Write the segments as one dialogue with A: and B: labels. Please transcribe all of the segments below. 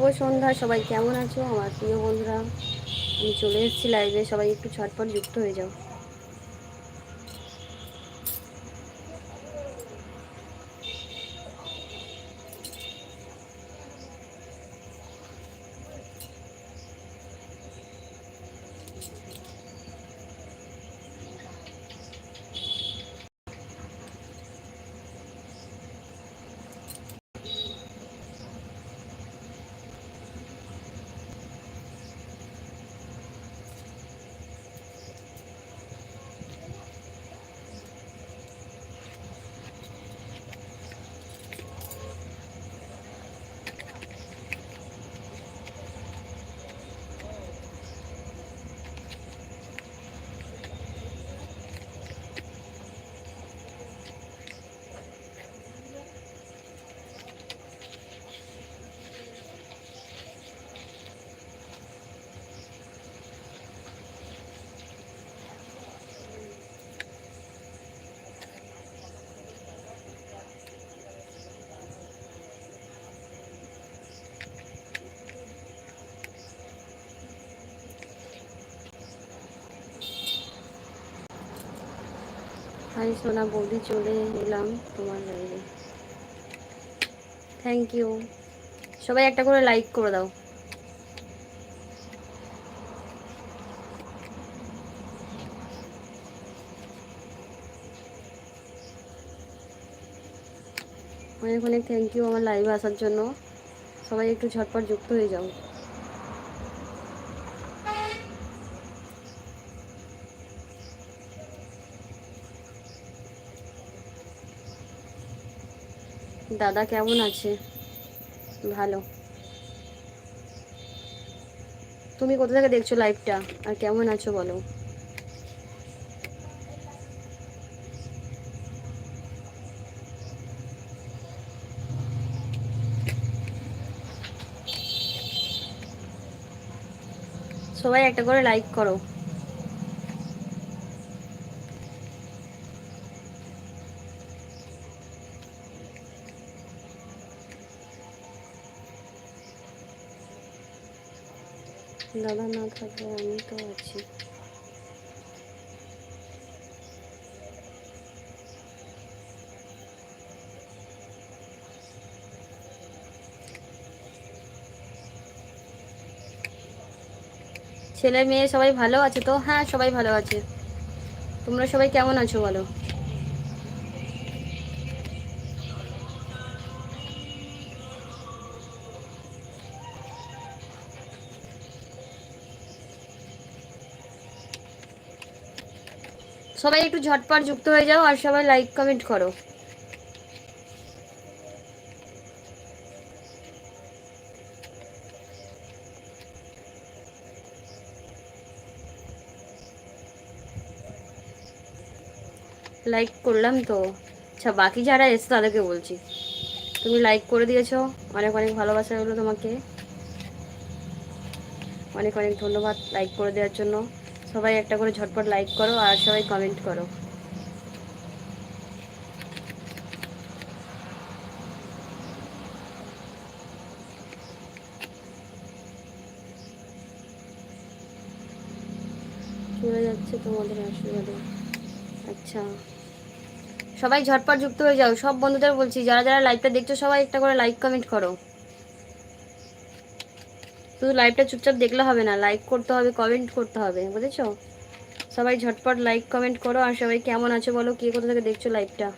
A: শুভ সন্ধ্যা, সবাই কেমন আছো? আমার প্রিয় বন্ধুরা, আমি চলে এসেছি লাইভে সবাই একটু ছটপট যুক্ত হয়ে যাও। হাই সোনা বৌদি চলে এলাম তোমার লাইভে থ্যাংক ইউ সবাই একটা করে লাইক করে দাও। অনেক অনেক থ্যাংক ইউ আমার লাইভে আসার জন্য। সবাই একটু ঝটপট যুক্ত হয়ে যাও। দাদা কেমন আছে? ভালো। তুমি কোথা থেকে দেখছ লাইভটা আর কেমন আছো বলো? সবাই একটা করে লাইক করো। দাদা না থাকলে আমি তো আছি। ছেলে মেয়ে সবাই ভালো আছে তো? হ্যাঁ সবাই ভালো আছে। তোমরা সবাই কেমন আছো বলো? সবাই একটু ঝটপট যুক্ত হয়ে যাও আর সবাই লাইক কমেন্ট করো। লাইক করলাম তো। আচ্ছা বাকি যারা এসে তাদেরকে বলছি। তুমি লাইক করে দিয়েছ। অনেক অনেক ভালোবাসা হলো তোমাকে। অনেক অনেক ধন্যবাদ লাইক করে দেওয়ার জন্য। সবাই একটা করে ঝটপট লাইক করো আর সবাই কমেন্ট করো। যাচ্ছে তোমাদের আচ্ছা। সবাই ঝটপট যুক্ত হয়ে যাও। সব বন্ধুদের বলছি, যারা যারা লাইভটা দেখছ, সবাই একটা করে লাইক কমেন্ট করো। শুধু লাইভটা চুপচাপ দেখলে হবে না লাইক করতে হবে কমেন্ট করতে হবে, বুঝেছ? সবাই ঝটপট লাইক কমেন্ট করো, আর সবাই কেমন আছো বলো, কে কোথা থেকে দেখছ লাইভটা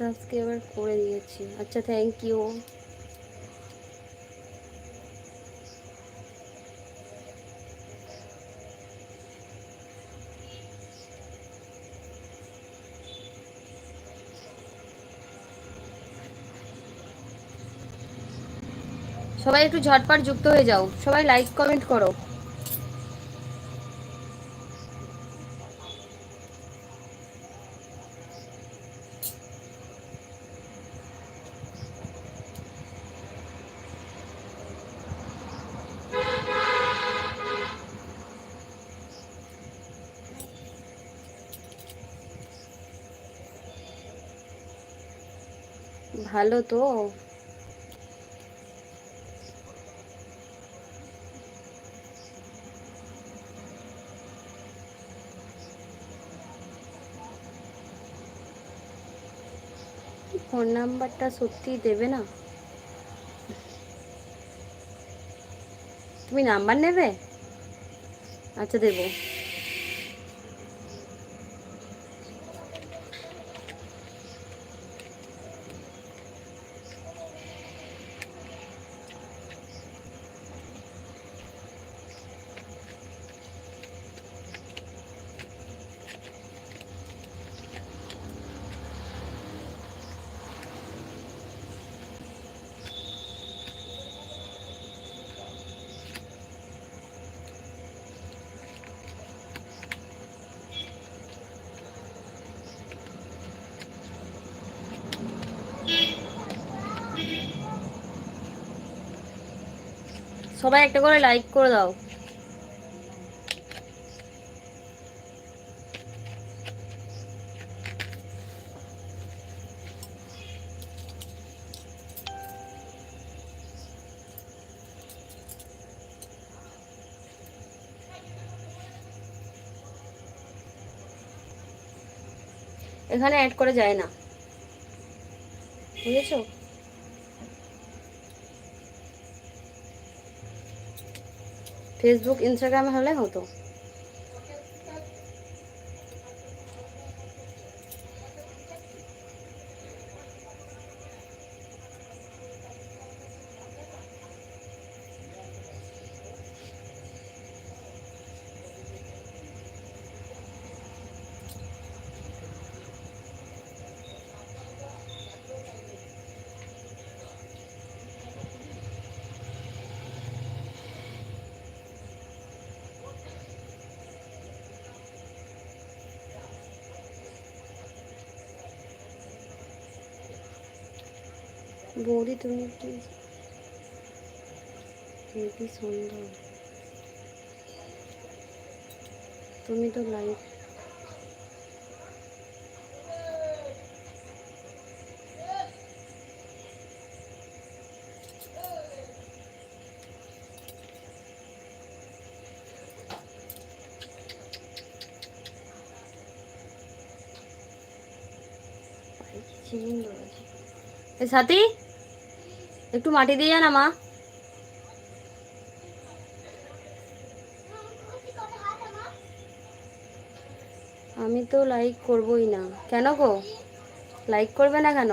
A: সাবস্ক্রাইবার করে দিয়েছি। আচ্ছা থ্যাংক ইউ সবাই একটু ঝটপট যুক্ত হয়ে যাও। সবাই লাইক কমেন্ট করো। ভালো তো। ফোন নাম্বারটা সত্যি দেবে না? তুমি নাম্বার নেবে? আচ্ছা দেবো। সবাই একটা করে লাইক করে দাও। এখানে অ্যাড করে যায় না। বুঝেছ? ফেসবুক ইনস্টাগ্রামে হলে হতো। বৌদি তুমি কি হেবি সুন্দর। তুমি তো এ সাথী? একটু মাটি দিয়ে না, মা। আমি তো লাইক করবই না। কেন গো? লাইক করবে না কেন?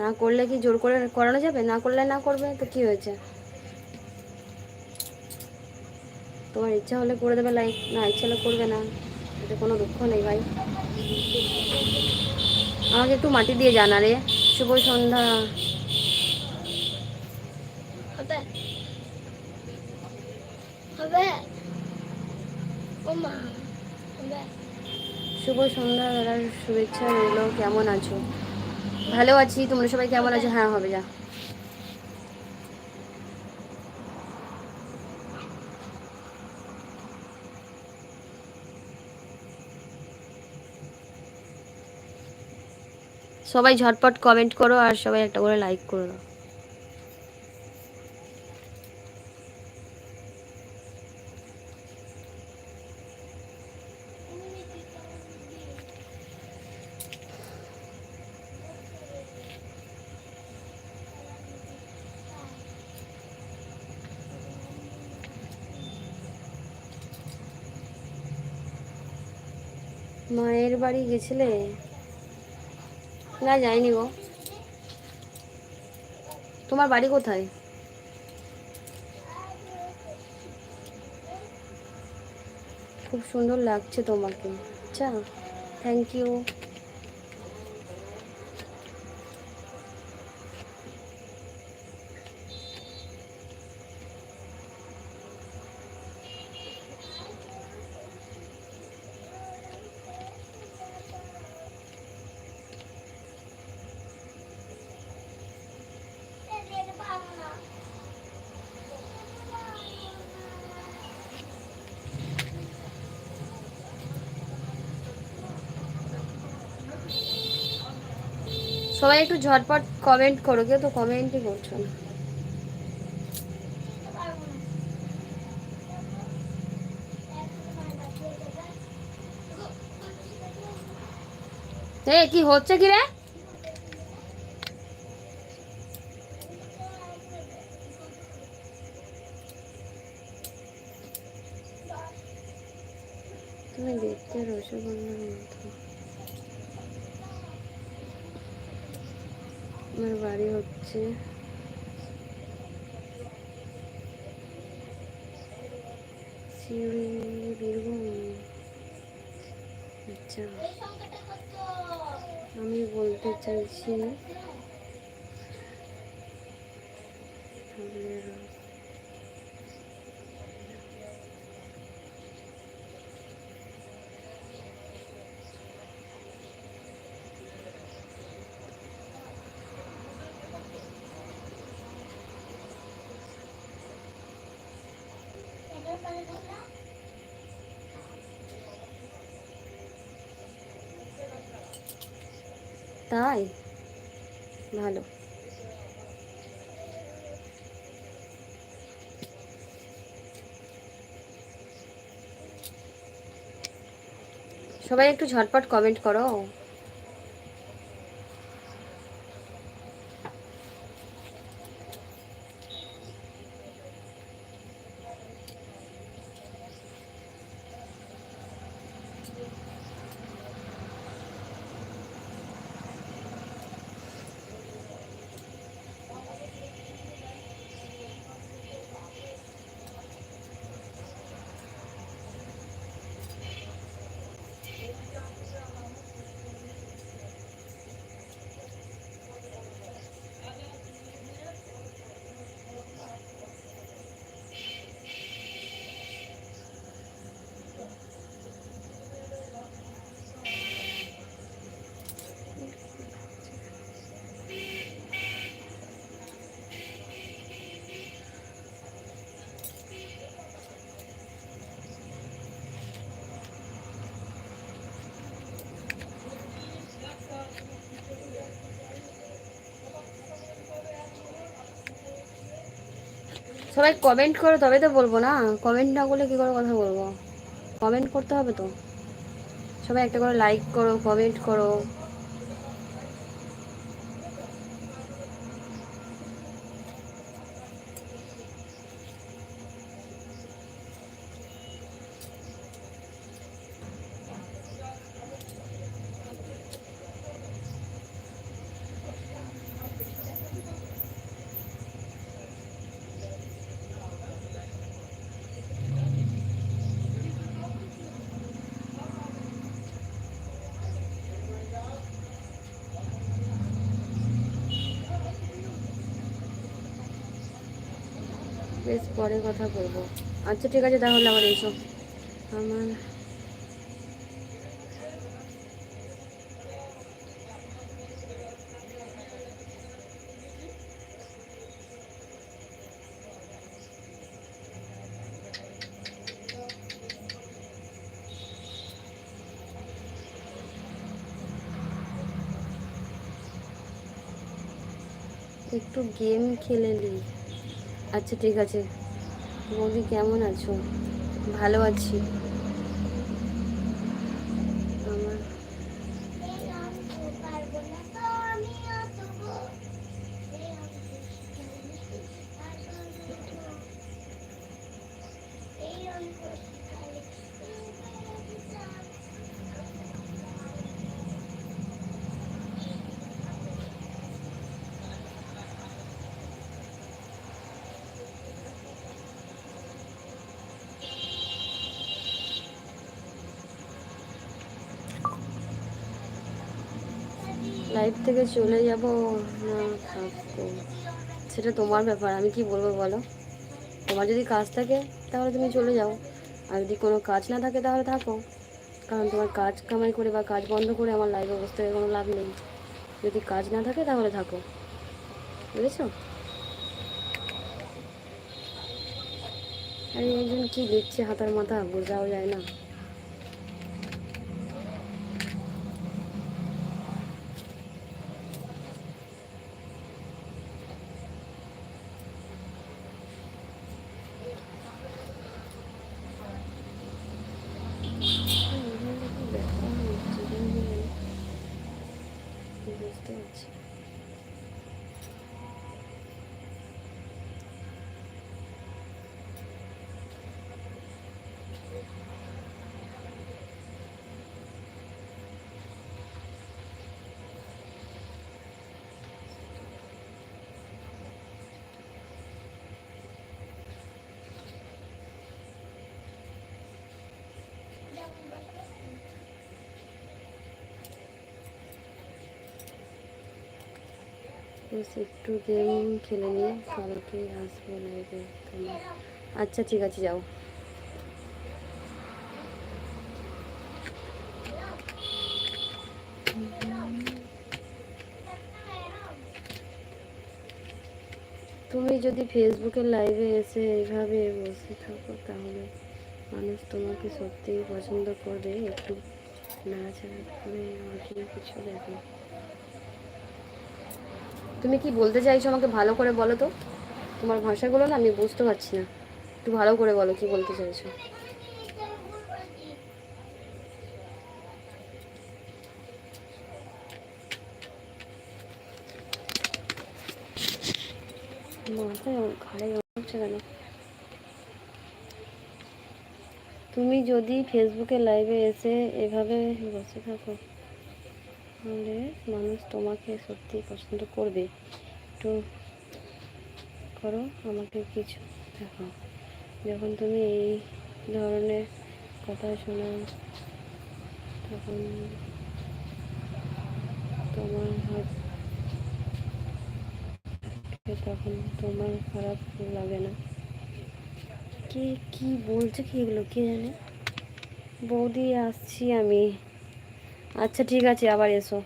A: না করলে কি জোর করে করানো যাবে? না করলে না করবে, তো কি হয়েছে? তোমার ইচ্ছা হলে করে দেবে লাইক না ইচ্ছা হলে করবে না। এতে কোনো দুঃখ নেই ভাই। আমাকে একটু মাটি দিয়ে জানা রে। শুভ সন্ধ্যা
B: হবে হবে ও মা হবে
A: শুভ সন্ধ্যা দাদার শুভেচ্ছা, রইল। কেমন আছো? ভালো আছি। তোমরা সবাই কেমন আছো? হ্যাঁ হবে, যা। সবাই ঝটপট কমেন্ট করো আর সবাই একটা করে লাইক করে দাও। মায়ের বাড়ি গেছিলে? না, যাইনি গো। তোমার বাড়ি কোথায়? খুব সুন্দর লাগছে তোমাকে। আচ্ছা থ্যাংক ইউ সবাই একটু ঝটপট কমেন্ট করো কেউ তো কমেন্টই করছ না। কি হচ্ছে কি রে? বলতে চাইছি তাই? ভালো। সবাই একটু ঝটপট কমেন্ট করো। সবাই কমেন্ট করো তবে তো বলব না। কমেন্ট না করলে কি করে কথা বলব? কমেন্ট করতে হবে তো। সবাই একটা করে লাইক করো কমেন্ট করো বেশ পরে কথা বলব। আচ্ছা ঠিক আছে, তাহলে আবার এসো। আমার একটু গেম খেলে নিই। আচ্ছা ঠিক আছে। বৌদি কেমন আছো? ভালো আছি আমার লাইফ থেকে চলে যাব, না, থাকব। সেটা তোমার ব্যাপার, আমি কি বলব বলো? তোমার যদি কাজ থাকে, তাহলে তুমি চলে যাও। আর যদি কোনো কাজ না থাকে, তাহলে থাকো। কারণ তোমার কাজ কামাই করে বা কাজ বন্ধ করে আমার লাইফ অবস্থায় কোনো লাভ নেই। যদি কাজ না থাকে, তাহলে থাকো। বুঝেছ? আরে একজন কি লিখছে হাতার মাথা, বোঝাও যায় না বুঝতে পারছি বেশ একটু গেম খেলে নিয়ে কালকে আসব লাইভে আচ্ছা ঠিক আছে, যাও। তুমি যদি ফেসবুকের লাইভে এসে এইভাবে বসে থাকো, তাহলে মানুষ তোমাকে সত্যিই পছন্দ করবে। একটু নাড়াচাড়া করে আমাকে কিছু দেখো তুমি কি বলতে চাইছো আমাকে ভালো করে বলো তো? তোমার ভাষাগুলো না আমি বুঝতে পারছি না। একটু ভালো করে বলো কি বলতে চাইছো। মাথায় কেন? তুমি যদি ফেসবুকে লাইভে এসে এভাবে বসে থাকো। তাহলে মানুষ তোমাকে সত্যি পছন্দ করবে। একটু করো, আমাকে কিছু দেখো যখন তুমি এই ধরনের কথা শোনো, তখন তোমার হাত তখন তোমার খারাপ লাগে না। কে কি বলছে কি এগুলো, কে জানে? বৌদি, আসছি আমি। আচ্ছা ঠিক আছে আবার এসো।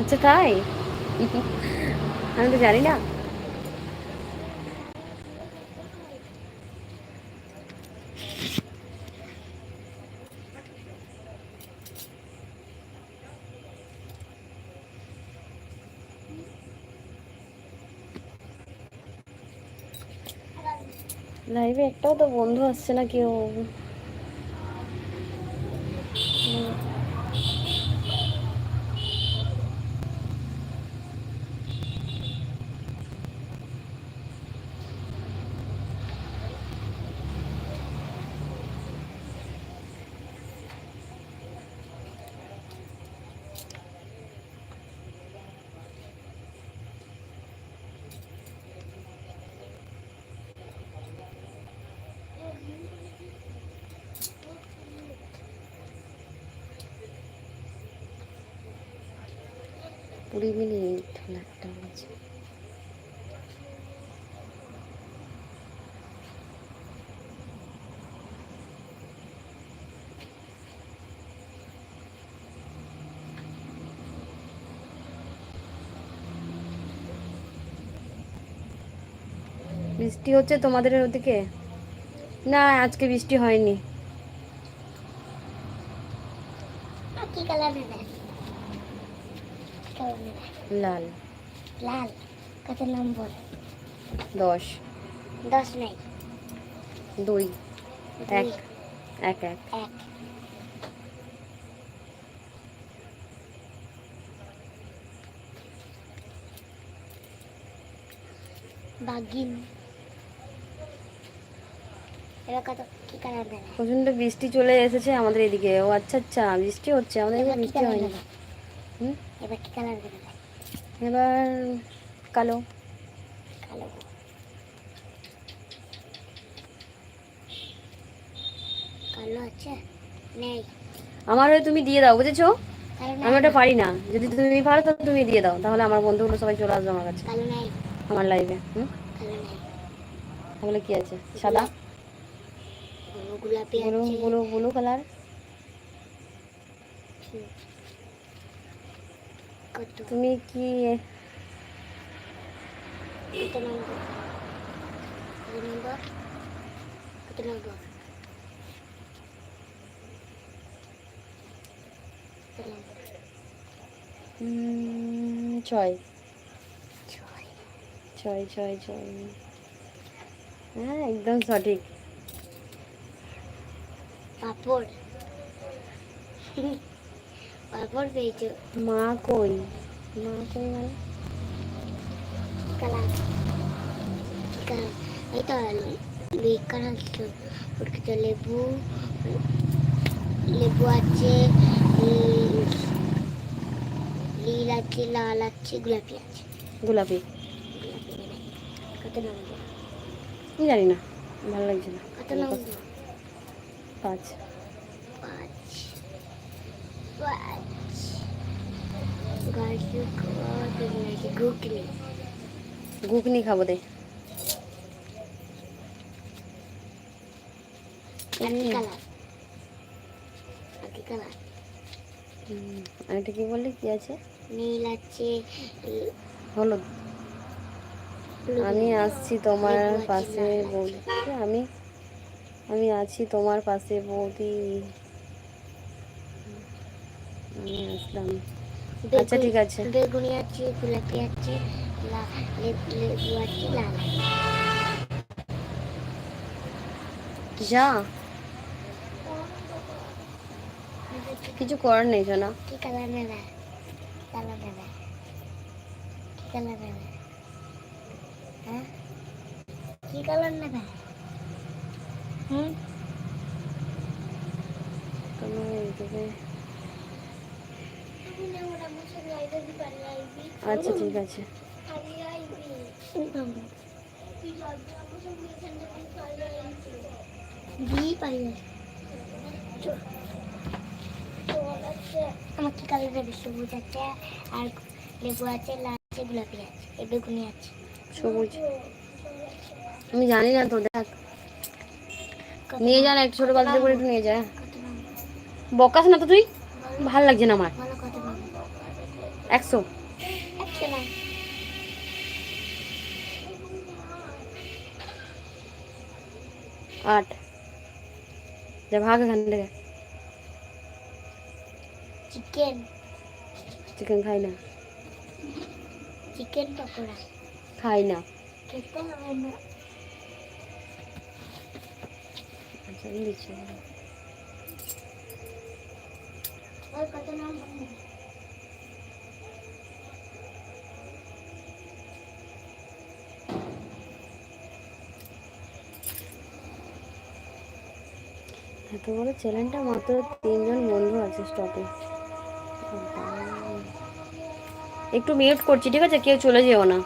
A: আচ্ছা তাই? আমি তো জানি না। লাইভে একটাও তো বন্ধু আসছে না কেউ হুম। কুড়ি মিনিট হলো একটা বাজে বৃষ্টি হচ্ছে তোমাদের ওদিকে? না আজকে বৃষ্টি হয়নি। লাল।
B: লাল। কত নম্বর?
A: দশ।
B: দশ নেই।
A: দুই। এক। এক এক।
B: এক। বাগিন এবার কত কি কালার দেবে
A: প্রচণ্ড বৃষ্টি চলে এসেছে আমাদের এদিকে। ও আচ্ছা আচ্ছা বৃষ্টি হচ্ছে আমাদের এদিকে বৃষ্টি হয়নি।
B: এবার কি কালার
A: এবার কালো।
B: কালো। কালো আছে নেই।
A: আমার হয়ে তুমি দিয়ে দাও বুঝেছ? আমি ওটা পারি না। যদি তুমি পারো তো তুমি দিয়ে দাও। তাহলে আমার বন্ধুগুলো সবাই চলে আসবে আমার কাছে। আমার লাইভে হুম? তাহলে কি আছে? সাদা?
B: গোলাপি
A: ব্লু
B: আছে
A: ব্লু ব্লু কালার
B: কত
A: তুমি কি
B: কত নম্বর কত নম্বর কত নম্বর কত নম্বর
A: উম, ছয়
B: ছয়
A: ছয় ছয় ছয় হ্যাঁ একদম সঠিক
B: পাপড় পাপড় পেয়েছ।
A: মা কই? মা কই মানে?
B: কালার এই তো বেকার আছে ওর তো লেবু। লেবু আছে নীল আছে লাল আছে গোলাপি আছে।
A: গোলাপি।
B: গোলাপি কত
A: আমি জানি না ভালো লাগছে না।
B: কত নম্বর
A: পাঁচ।
B: পাঁচ পাঁচ ঘুগনি
A: ঘুগনি খাব দে আরেকটা কি বললি? কি আছে?
B: নীল আছে
A: হলুদ। আমি আসছি তোমার পাশে বলছি আমি আমি আছি তোমার পাশে বৌদি। আমি আসলাম। আচ্ছা ঠিক আছে।
B: বেগুনি আছে গোলাপি আছে লেবু আছে লাল
A: যা। কিছু করার নেই সোনা
B: কি কালার নেবে? কালার নেবে। কি কালার নেবে? হ্যাঁ? কি কালার নেবে? হুম।
A: তোমার এইদিকে আচ্ছা ঠিক আছে
B: আমার কি সবুজ আছে আর লেবু আছে লাল আছে গোলাপি আছে বেগুনি আছে।
A: সবুজ। আমি জানি না তো দেখ। নিয়ে যা না একটু ছোট বালতিতে করে একটু নিয়ে যা। বকাস না তো তুই? ভালো লাগছে না আমার। একশো। আট। যা ভাগ এখান থেকে।
B: চিকেন।
A: চিকেন খাই না।
B: চিকেন পকোড়া।
A: খাই না।
B: খেতে হবে না।
A: এত বড় চ্যানেলটা মাত্র তিনজন বন্ধু আছে স্টপে একটু মিউট করছি ঠিক আছে? কেউ চলে যেও না।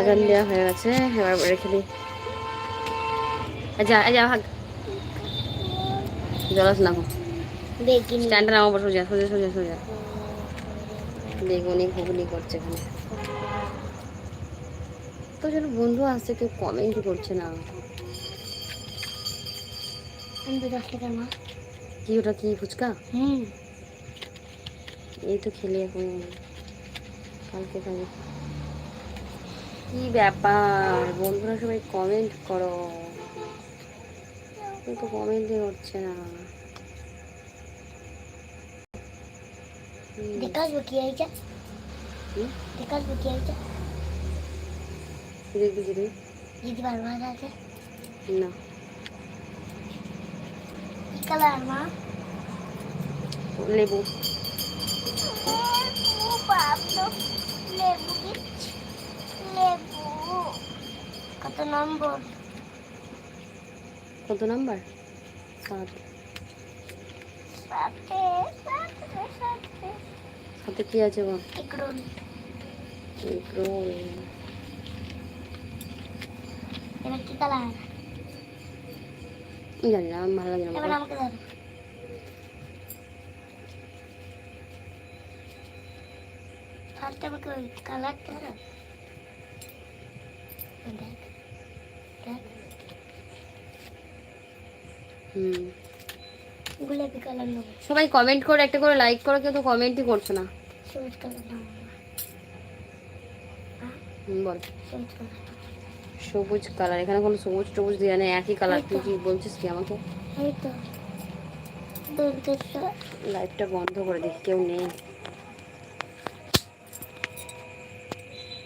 A: আজান দেওয়া হয়ে গেছে এবার রেখে দিই। যা যা ভাগ। জলাস না
B: বেগিনি।
A: স্ট্যান্ডটা নামাবো সোজা সোজা সোজা সোজা। বেগুনি ঘুগনি করছে এখানে। তো যেন বন্ধু আসছে কেউ কমেন্ট করছে না। কি ওটা কি ফুচকা?
B: হুম।
A: এই তো খেলে এখন। কালকে খাবে। কি ব্যাপার? বন্ধুরা সবাই কমেন্ট করো। কিন্তু কমেন্টই হচ্ছে না।
B: কি হয়েছে কি হয়েছে
A: দেখবি
B: যদি বারবার আছে?
A: না।
B: কি কালার মা?
A: লেবু।
B: লেবু। কত নম্বর?
A: কত নাম্বার? সাত।
B: সাথে
A: কি আছে গো
B: এগরোল।
A: রোল
B: এবার কি কালার?
A: জানি না আমার ভালো লাগে না
B: আমাকে ধরো ফার্স্ট আমাকে ওই কালারটা ধরো ওই দেখ দেখ
A: হুম
B: গোলাপি কালার নেব।
A: সবাই কমেন্ট করে একটা করে লাইক করো কেউ তো কমেন্টই করছ না।
B: সবুজ কালার নেব।
A: বল।
B: সবুজ কালার
A: এখানে কোনো সবুজ টবুজ দেওয়া নেই একই কালার। তুই কি বলছিস কি আমাকে? লাইটটা বন্ধ করে দিই কেউ নেই।